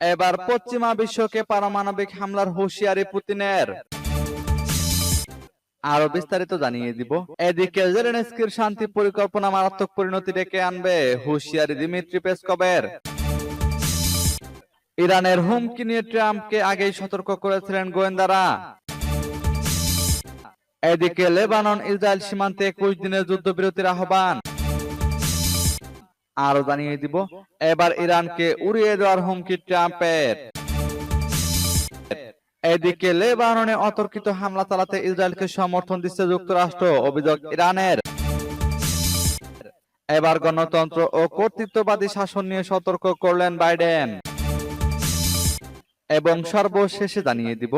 এবার পশ্চিমা বিশ্বকে পারমাণবিক হামলার হুঁশিয়ারি পুতিনের। আরও বিস্তারিত জানিয়ে দিব। এদিকে জেলেনস্কির শান্তি পরিকল্পনা মারাত্মক পরিণতি ডেকে আনবে হুঁশিয়ারি দিমিত্রি পেসকবের ইরানের হুমকি নিয়ে ট্রাম্পকে আগেই সতর্ক করেছিলেন গোয়েন্দারা। এদিকে লেবানন ইসরায়েল সীমান্তে একুশ দিনের যুদ্ধবিরতির আহ্বান। আরও জানিয়ে দিব এবার ইরানকে উড়িয়ে দেওয়ার হুমকি ট্রাম্পের। এদিকে লেবাননে অতর্কিত হামলা চালাতে ইসরায়েলকে সমর্থন দিচ্ছে যুক্তরাষ্ট্র অভিযোগ ইরানের। এবার গণতন্ত্র ও কর্তৃত্ববাদী শাসন নিয়ে সতর্ক করলেন বাইডেন। এবং সর্বশেষে জানিয়ে দিব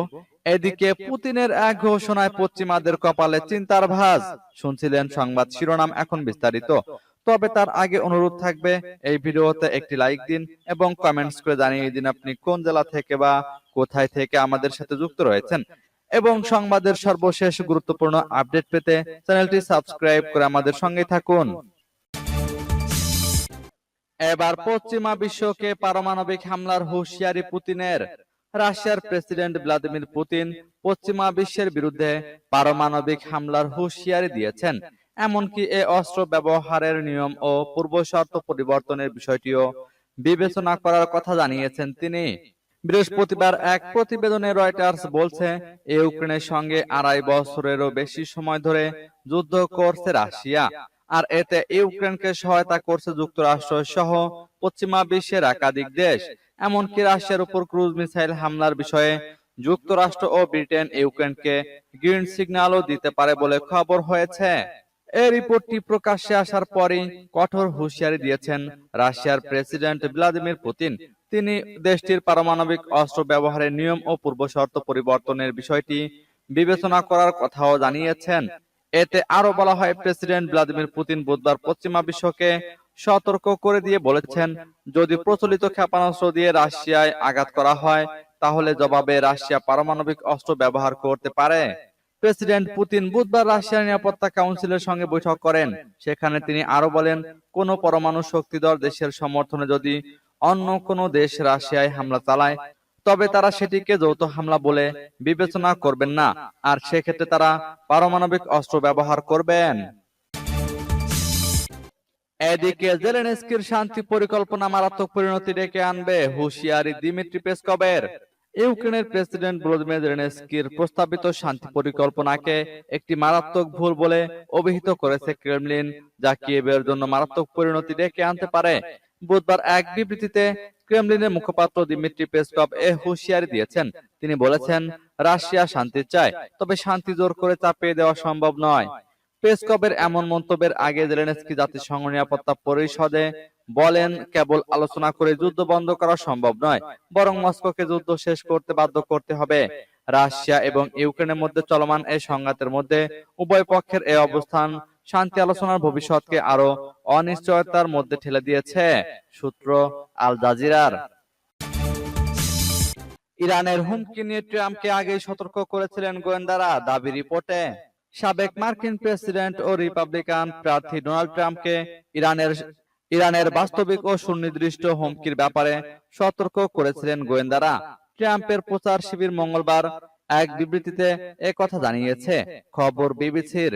এদিকে পুতিনের এক ঘোষণায় পশ্চিমাদের কপালে চিন্তার ভাঁজ। শুনছিলেন সংবাদ শিরোনাম এখন বিস্তারিত। তবে তার আগে অনুরোধ থাকবে, এই ভিডিওতে একটি লাইক দিন এবং কমেন্টস করে জানিয়ে দিন আপনি কোন জেলা থেকে বা কোথায় থেকে আমাদের সাথে যুক্ত রয়েছেন। এবং সংবাদের সর্বশেষ গুরুত্বপূর্ণ আপডেট পেতে চ্যানেলটি সাবস্ক্রাইব করে আমাদের সঙ্গে থাকুন। এবার পশ্চিমা বিশ্বকে পারমাণবিক হামলার হুঁশিয়ারি পুতিনের। রাশিয়ার প্রেসিডেন্ট ভ্লাদিমির পুতিন পশ্চিমা বিশ্বের বিরুদ্ধে পারমাণবিক হামলার হুঁশিয়ারি দিয়েছেন। এমনকি এ অস্ত্র ব্যবহারের নিয়ম ও পূর্ব শর্ত পরিবর্তনের বিষয়টিও বিবেচনা করার কথা জানিয়েছেন তিনি। বৃহস্পতিবার এক প্রতিবেদনে রয়টার্স বলছে, ইউক্রেনের সঙ্গে আড়াই বছরেরও বেশি সময় ধরে যুদ্ধ করছে রাশিয়া, আর এতে ইউক্রেনকে সহায়তা করছে যুক্তরাষ্ট্র সহ পশ্চিমা বিশ্বের একাধিক দেশ। এমনকি রাশিয়ার উপর ক্রুজ মিসাইল হামলার বিষয়ে যুক্তরাষ্ট্র ও ব্রিটেন ইউক্রেনকে গ্রিন সিগন্যালও দিতে পারে বলে খবর হয়েছে। এই রিপোর্টটি প্রকাশ্যে আসার পরেই কঠোর হুঁশিয়ারি দিয়েছেন রাশিয়ার প্রেসিডেন্ট ভ্লাদিমির পুতিন। তিনি দেশটির পারমাণবিক অস্ত্র ব্যবহারের নিয়ম ও পূর্বশর্ত পরিবর্তনের বিষয়টি বিবেচনা করার কথাও জানিয়েছেন। এতে আরও বলা হয়, প্রেসিডেন্ট ভ্লাদিমির পুতিন বুধবার পশ্চিমা বিশ্বকে সতর্ক করে দিয়ে বলেছেন, যদি প্রচলিত ক্ষেপণাস্ত্র দিয়ে রাশিয়ায় আঘাত করা হয়, তাহলে জবাবে রাশিয়া পারমাণবিক অস্ত্র ব্যবহার করতে পারে। প্রেসিডেন্ট পুতিন বুধবার রাশিয়ার নিরাপত্তা কাউন্সিলের সঙ্গে বৈঠক করেন। সেখানে তিনি আরও বলেন কোন পরমাণু শক্তিধর দেশের সমর্থনে যদি অন্য কোনো দেশ রাশিয়ায় হামলা চালায় তবে তারা সেটিকে যৌথ হামলা বলে বিবেচনা করবেন না। আর সেক্ষেত্রে তারা পারমাণবিক অস্ত্র ব্যবহার করবেন। এদিকে জেলেনস্কির শান্তি পরিকল্পনা মারাত্মক পরিণতি ডেকে আনবে হুঁশিয়ারি দিমিত্রি পেসকবের ইউক্রেনের প্রেসিডেন্ট ভলোদিমির জেলেনস্কির প্রস্তাবিত শান্তি পরিকল্পনাকে একটি মারাত্মক ভুল বলে অভিহিত করেছে ক্রেমলিন, যা কিয়েভের জন্য মারাত্মক পরিণতি ডেকে আনতে পারে। বুধবার এক বিবৃতিতে ক্রেমলিনের মুখপাত্র দিমিত্রি পেসকভ এ হুঁশিয়ারি দিয়েছেন। তিনি বলেছেন, রাশিয়া শান্তি চায়, তবে শান্তি জোর করে চাপিয়ে দেওয়া সম্ভব নয়। পেসকভের এমন মন্তব্যের আগে জেলেনস্কি জাতিসংঘ নিরাপত্তা পরিষদে বলেন, কেবল আলোচনা করে যুদ্ধ বন্ধ করা সম্ভব নয়, বরং মস্কোকে যুদ্ধ শেষ করতে বাধ্য করতে হবে। রাশিয়া এবং ইউক্রেনের মধ্যে চলমান এই সংঘাতের মধ্যে উভয় পক্ষের এই অবস্থান শান্তি আলোচনার ভবিষ্যৎকে আরও অনিশ্চয়তার মধ্যে ঠেলে দিয়েছে, সূত্র আল জাজিরার। ইরানের হুমকি নিয়ে ট্রাম্পকে আগেই সতর্ক করেছিলেন গোয়েন্দারা, দাবি রিপোর্টে। সাবেক মার্কিন প্রেসিডেন্ট ও রিপাবলিকান প্রার্থী ডোনাল্ড ট্রাম্পকে ইরানের ইরানের বাস্তবিক ও সুনির্দিষ্ট হুমকির ব্যাপারে সতর্ক করেছিলেন গোয়েন্দারা। ট্রাম্পের প্রচার শিবির মঙ্গলবার এক বিবৃতিতে কথা জানিয়েছে। খবর বিবিসির।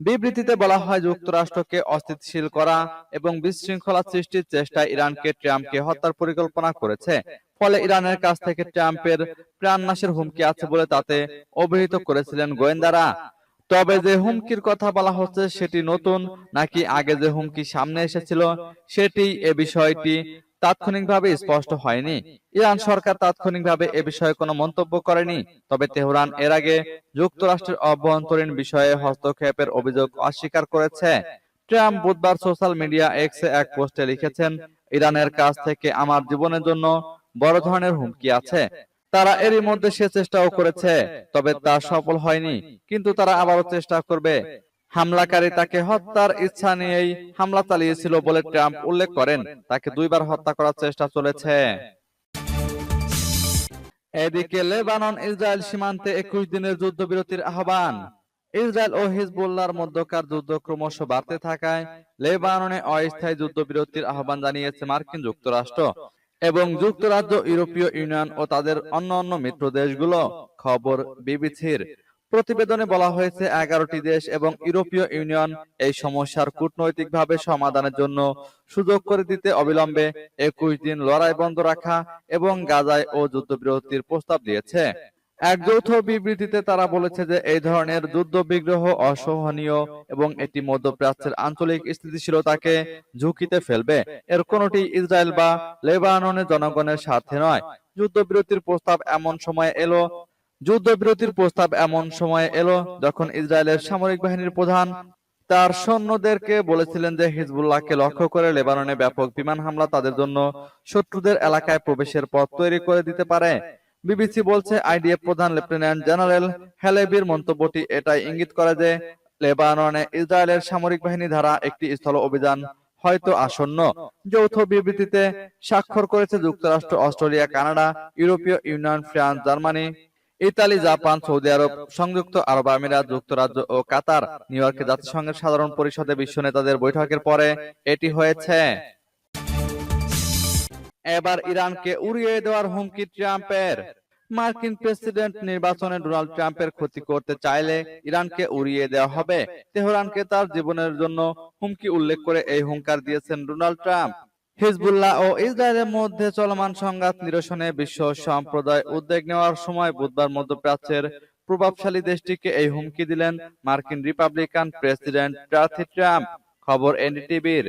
বিবৃতিতে বলা হয় যুক্তরাষ্ট্রকে অস্থিতিশীল করা এবং বিশৃঙ্খলা সৃষ্টির চেষ্টায় ইরানকে ট্রাম্পকে হত্যার পরিকল্পনা করেছে। ফলে ইরানের কাছ থেকে ট্রাম্পের প্রাণনাশের হুমকি আছে বলে তাতে অভিহিত করেছিলেন গোয়েন্দারা। তবে যে হুমকির কথা বলা হচ্ছে সেটি নতুন নাকি আগে যে হুমকি সামনে এসেছিল সেটি এ বিষয়টি তাৎক্ষণিকভাবে স্পষ্ট হয়নি। ইরান সরকার তাৎক্ষণিকভাবে এ বিষয়ে কোনো মন্তব্য করেনি। তবে তেহরান এর আগে যুক্তরাষ্ট্রের অভ্যন্তরীণ বিষয়ে হস্তক্ষেপের অভিযোগ অস্বীকার করেছে। ট্রাম্প বুধবার সোশ্যাল মিডিয়া এক্সে এক পোস্টে লিখেছেন ইরানের কাছ থেকে আমার জীবনের জন্য বড় ধরনের হুমকি আছে। তারা এরই মধ্যে সে চেষ্টাও করেছে, তবে তা সফল হয়নি, কিন্তু তারা আবারও চেষ্টা করবে। হামলাকারী তাকে হত্যার ইচ্ছা নিয়েই হামলা চালিয়েছিল বলে ট্রাম্প উল্লেখ করেন। তাকে দুইবার হত্যা করার চেষ্টা চলেছে। এদিকে লেবানন, ইসরায়েল সীমান্তে একুশ দিনের যুদ্ধবিরতির আহ্বান। ইসরায়েল ও হিজবুল্লাহর মধ্যকার যুদ্ধ ক্রমশ বাড়তে থাকায় লেবাননে অস্থায়ী যুদ্ধবিরতির আহ্বান জানিয়েছে মার্কিন যুক্তরাষ্ট্র। এবং যুক্তরাজ্য, ইউরোপীয় ইউনিয়ন ও তাদের অন্যান্য অন্য মিত্র দেশগুলো, খবর বিবিসির প্রতিবেদনে বলা হয়েছে এগারোটি দেশ এবং ইউরোপীয় ইউনিয়ন এই সমস্যার কূটনৈতিকভাবে সমাধানের জন্য সুযোগ করে দিতে অবিলম্বে একুশ দিন লড়াই বন্ধ রাখা এবং গাজায় ও যুদ্ধবিরতির প্রস্তাব দিয়েছে। এক যৌথ বিবৃতিতে তারা বলেছে যে এই ধরনের যুদ্ধ বিগ্রহ অসহনীয় এবং এটি মধ্যপ্রাচ্যের আঞ্চলিক স্থিতিশীলতাকে ঝুঁকিতে ফেলবে। এর কোনটি ইসরায়েল বা লেবাননের জনগণের স্বার্থে নয়। যুদ্ধবিরতির প্রস্তাব এমন সময় এলো, যুদ্ধবিরতির প্রস্তাব এমন সময় এলো যখন ইসরায়েলের সামরিক বাহিনীর প্রধান তার সৈন্যদেরকে বলেছিলেন যে হিজবুল্লাহকে লক্ষ্য করে লেবাননে ব্যাপক বিমান হামলা তাদের জন্য শত্রুদের এলাকায় প্রবেশের পথ তৈরি করে দিতে পারে। বিবিসি বলছে আইডিএফ প্রধান লেফটেন্যান্ট জেনারেল হেলেবির মন্তব্যটি এটাই ইঙ্গিত করে যে লেবাননে ইসরায়েলের সামরিক বাহিনী দ্বারা একটি স্থল অভিযান হয়তো আসন্ন। যৌথ বিবৃতিতে স্বাক্ষর করেছে যুক্তরাষ্ট্র অস্ট্রেলিয়া কানাডা ইউরোপীয় union France Germany Italy Japan Saudi আরব সংযুক্ত আরব আমিরাত যুক্তরাজ্য ও কাতার নিউ ইয়র্কে জাতিসংঘের সাধারণ পরিষদে বিশ্ব নেতাদের বৈঠকের পরে এটি হয়েছে। এবার ইরানকে উড়িয়ে দেওয়ার হুমকি ট্রাম্পের। মার্কিন প্রেসিডেন্ট নির্বাচনে ডোনাল্ড ট্রাম্পের ক্ষতি করতে চাইলে ইরানকে উড়িয়ে দেওয়া হবে। তেহরানকে তার জীবনের জন্য হুমকি উল্লেখ করে এই হুঙ্কার দিয়েছেন ডোনাল্ড ট্রাম্প। হিজবুল্লাহ ও ইসরায়েলের মধ্যে চলমান সংঘাত নিরসনে বিশ্ব সম্প্রদায় উদ্যোগ নেওয়ার সময় বুধবার মধ্যপ্রাচ্যের প্রভাবশালী দেশটিকে এই হুমকি দিলেন মার্কিন রিপাবলিকান প্রেসিডেন্ট প্রার্থী ট্রাম্প। খবর এনডিটিভির।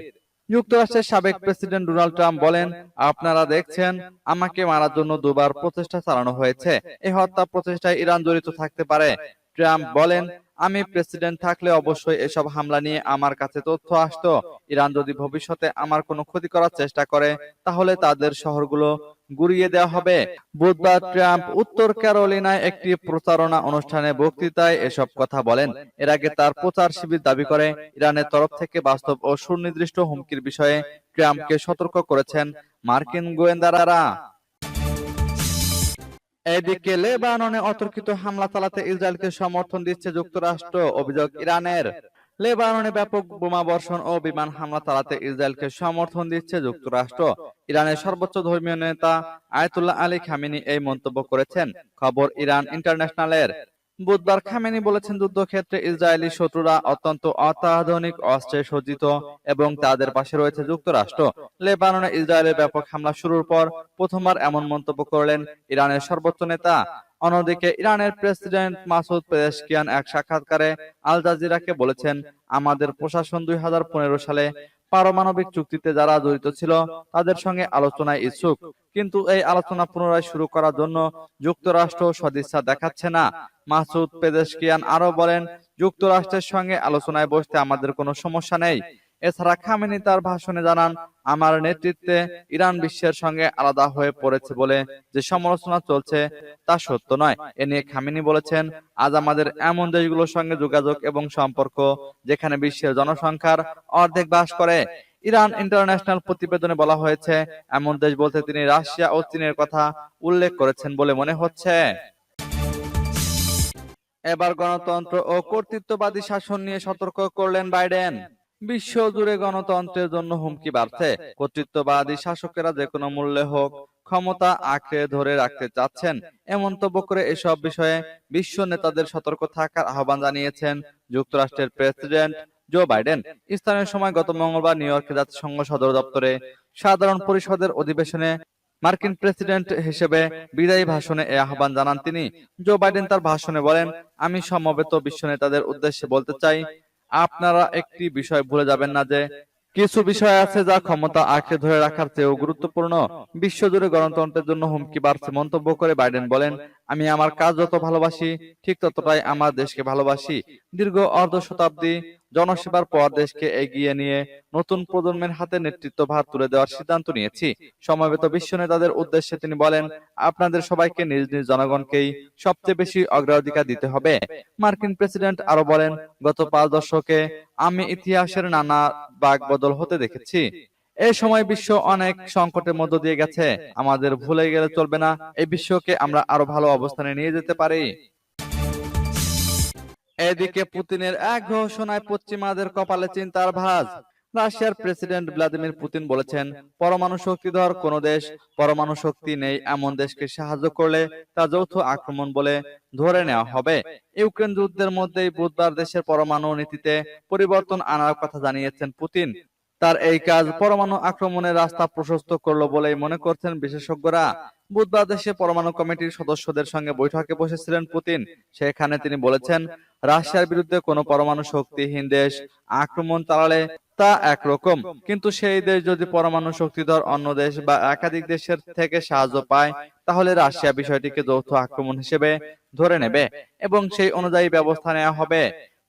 যুক্তরাষ্ট্রের সাবেক প্রেসিডেন্ট ডোনাল্ড ট্রাম্প বলেন আপনারা দেখছেন আমাকে মারার জন্য দুবার প্রচেষ্টা চালানো হয়েছে। এই হত্যা প্রচেষ্টায় ইরান জড়িত থাকতে পারে। ট্রাম্প বলেন আমি প্রেসিডেন্ট থাকলে অবশ্যই এসব হামলা নিয়ে আমার কাছে তথ্য আসতো। ইরান যদি ভবিষ্যতে আমার কোনো ক্ষতি করার চেষ্টা করে তাহলে তাদের শহরগুলো গুড়িয়ে দেওয়া হবে। বুধবার ট্রাম্প উত্তর ক্যারোলিনায় একটি প্রচারণা অনুষ্ঠানে বক্তৃতায় এসব কথা বলেন। এর আগে তার প্রচার শিবির দাবি করে ইরানের তরফ থেকে বাস্তব ও সুনির্দিষ্ট হুমকির বিষয়ে ট্রাম্পকে সতর্ক করেছেন মার্কিন গোয়েন্দারা এদিকে লেবাননে অতর্কিত হামলা চালাতে ইসরায়েলকে সমর্থন দিচ্ছে যুক্তরাষ্ট্র, অভিযোগ ইরানের। লেবাননে ব্যাপক বোমা বর্ষণ ও বিমান হামলা চালাতে ইসরায়েলকে সমর্থন দিচ্ছে যুক্তরাষ্ট্র। ইরানের সর্বোচ্চ ধর্মীয় নেতা আয়তুল্লাহ আলী খামিনি এই মন্তব্য করেছেন। খবর ইরান ইন্টারন্যাশনালের। বুধবার খামেনি বলেছেন যুদ্ধক্ষেত্রে ইসরায়েলি শত্রুরা অত্যন্ত অত্যাধুনিক অস্ত্রে সজ্জিত এবং তাদের পাশে রয়েছে যুক্তরাষ্ট্র। লেবাননে ইসরায়েলের ব্যাপক হামলা শুরুর পর প্রথমবার এমন মন্তব্য করলেন ইরানের সর্বোচ্চ নেতা। অন্যদিকে ইরানের প্রেসিডেন্ট মাসুদ পেরেশকিয়ান এক সাক্ষাৎকারে আল জাজিরাকে বলেছেন আমাদের প্রশাসন দুই হাজার পনেরো সালে পারমাণবিক চুক্তিতে যারা জড়িত ছিল, তাদের সঙ্গে আলোচনায় ইচ্ছুক। কিন্তু এই আলোচনা পুনরায় শুরু করার জন্য যুক্তরাষ্ট্র সদিচ্ছা দেখাচ্ছে না। মাসুদ পেদেশকিয়ান আরও বলেন, যুক্তরাষ্ট্রের সঙ্গে আলোচনায় বসতে আমাদের কোনো সমস্যা নেই। এছাড়া খামেনি তার ভাষণে জানান, আমার নেতৃত্বে ইরান বিশ্বের সঙ্গে আলাদা হয়ে পড়েছে বলে যে সমালোচনা চলছে তা সত্য নয়। এ নিয়ে খামেনি বলেছেন, আজ আমাদের এমন দেশগুলোর সঙ্গে যোগাযোগ এবং সম্পর্ক যেখানে বিশ্বের জনসংখ্যার অর্ধেক বাস করে। ইরান ইন্টারন্যাশনাল প্রতিবেদনে বলা হয়েছে, এমন দেশ বলতে তিনি রাশিয়া ও চীনের কথা উল্লেখ করেছেন বলে মনে হচ্ছে। এবার গণতন্ত্র ও কর্তৃত্ববাদী শাসন নিয়ে সতর্ক করলেন বাইডেন। বিশ্ব জুড়ে গণতন্ত্রের জন্য হুমকি বাড়ছে। কর্তৃত্ববাদী শাসকেরা যে কোনো মূল্যে হোক ক্ষমতা আঁকড়ে ধরে রাখতে চাচ্ছেন। এ মন্তব্য করে এসব বিষয়ে বিশ্ব নেতাদের সতর্ক থাকার আহ্বান জানিয়েছেন যুক্তরাষ্ট্রের প্রেসিডেন্ট জো বাইডেন। স্থানীয় সময় গত মঙ্গলবার নিউ ইয়র্কে জাতিসংঘ সদর দপ্তরে সাধারণ পরিষদের অধিবেশনে মার্কিন প্রেসিডেন্ট হিসেবে বিদায়ী ভাষণে এ আহ্বান জানান তিনি। জো বাইডেন তার ভাষণে বলেন, আমি সমবেত বিশ্ব নেতাদের উদ্দেশ্যে বলতে চাই আপনারা একটি বিষয় ভুলে যাবেন না যে কিছু বিষয় আছে যা ক্ষমতা আঁকড়ে ধরে রাখার চেয়েও গুরুত্বপূর্ণ। বিশ্বজুড়ে গণতন্ত্রের জন্য হুমকি বাড়ছে মন্তব্য করে বাইডেন বলেন আমি আমার কাজ যত ভালোবাসি, ঠিক ততটাই আমার দেশকে ভালোবাসি। দীর্ঘ অর্ধ শতাব্দী জনসেবার পর দেশকে এগিয়ে নিয়ে নতুন প্রজন্মের হাতে নেতৃত্বভার তুলে দেওয়ার সিদ্ধান্ত নিয়েছি। সমবেত বিশ্ব নেতাদের উদ্দেশ্যে তিনি বলেন, আপনাদের সবাইকে নিজ নিজ জনগণকেই সবচেয়ে বেশি অগ্রাধিকার দিতে হবে। মার্কিন প্রেসিডেন্ট আরও বলেন, গত পাঁচ দশকে আমি ইতিহাসের নানা বাক বদল হতে দেখেছি। এই সময় বিশ্ব অনেক সংকটের মধ্য দিয়ে গেছে। আমাদের ভুলে গেলে চলবে না। এই বিশ্বকে আমরা আরও ভালো অবস্থানে নিয়ে যেতে পারি। এদিকে পুতিনের এক ঘোষণায় পশ্চিমাদের কপালে চিন্তার ভাঁজ। রাশিয়ার প্রেসিডেন্ট ভ্লাদিমির পুতিন বলেছেন, পরমাণু শক্তিধর কোন দেশ, পরমাণু শক্তি নেই এমন দেশকে সাহায্য করলে তা যৌথ আক্রমণ বলে ধরে নেওয়া হবে। ইউক্রেন যুদ্ধের মধ্যেই বুধবার দেশের পরমাণু নীতিতে পরিবর্তন আনার কথা জানিয়েছেন পুতিন। তার এই কাজ পরমাণু আক্রমণের রাস্তা প্রশস্ত করল বলেই মনে করছেন বিশেষজ্ঞরা। বুধবার দেশে পরমাণু কমিটির সদস্যদের সঙ্গে বৈঠকে বসেছিলেন পুতিন। সেখানে তিনি বলেছেন, রাশিয়ার বিরুদ্ধে কোনো পরমাণু শক্তিহীন দেশ আক্রমণ চালালে তা একরকম। কিন্তু সেই দেশ যদি পরমাণু শক্তিধর অন্য দেশ বা একাধিক দেশের থেকে সাহায্য পায়, তাহলে রাশিয়া বিষয়টিকে যৌথ আক্রমণ হিসেবে ধরে নেবে এবং সেই অনুযায়ী ব্যবস্থা নেওয়া হবে।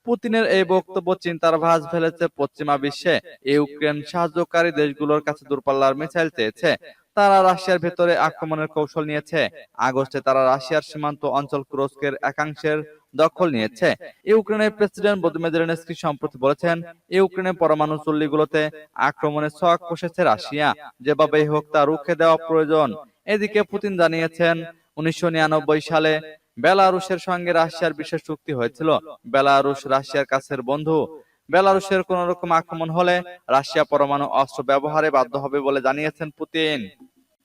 পুতিনের এই বক্তব্য চিন্তার ভাঁজ ফেলেছে পশ্চিমা বিশ্বে। ইউক্রেন সাহায্যকারী দেশগুলোর কাছে দূরপাল্লার মিসাইল চেয়েছে। তারা রাশিয়ার ভেতরে আক্রমণের কৌশল নিয়েছে। আগস্টে তারা রাশিয়ার সীমান্ত অঞ্চল তুরস্কের একাংশের দখল নিয়েছে। ইউক্রেনের প্রেসিডেন্ট ভলোদিমির সম্প্রতি বলেছেন ইউক্রেনের পরমাণু চুল্লিগুলোতে আক্রমণের ছক কষেছে রাশিয়া। যেভাবেই হোক তা রুখে দেওয়া প্রয়োজন। এদিকে পুতিন জানিয়েছেন, উনিশশো নিরানব্বই সালে বেলারুশের সঙ্গে রাশিয়ার বিশেষ চুক্তি হয়েছিল। বেলারুশ রাশিয়ার কাছের বন্ধু। বেলারুশের কোন রকম আক্রমণ হলে রাশিয়া পরমাণু অস্ত্র ব্যবহারে বাধ্য হবে বলে জানিয়েছেন পুতিন।